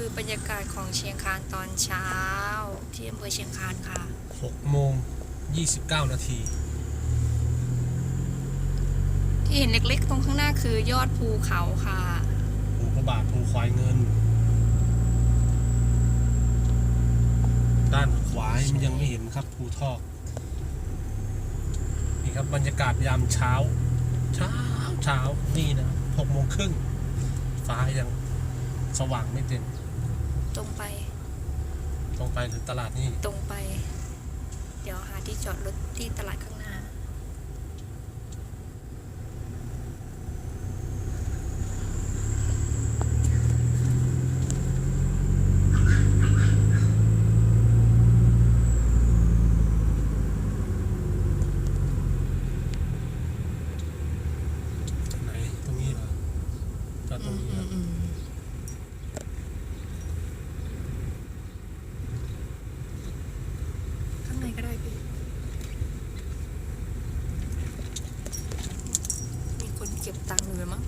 คือบรรยากาศของเชียงคานตอนเช้า ที่อำเภอเชียงคานค่ะ 6โมง29 นาที ที่เห็นเล็กๆ ตรงข้างหน้าคือยอดภูเขาค่ะภูพระบาทภูควายเงิน ด้านขวามันยังไม่เห็นครับภูทอก นี่ครับบรรยากาศยามเช้า เช้าเช้านี่นะหกโมงครึ่งฟ้ายังสว่างไม่เต็ม ตรงไป ตรงไปหรือตลาดนี่ตรงไป เดี๋ยวหาที่จอดรถที่ตลาดข้างหน้า ไหนตรงนี้เหรอจอดตรงนี้เหรอข้างในก็ได้พี่ มีคนเก็บ ตังค์อยู่มั้ง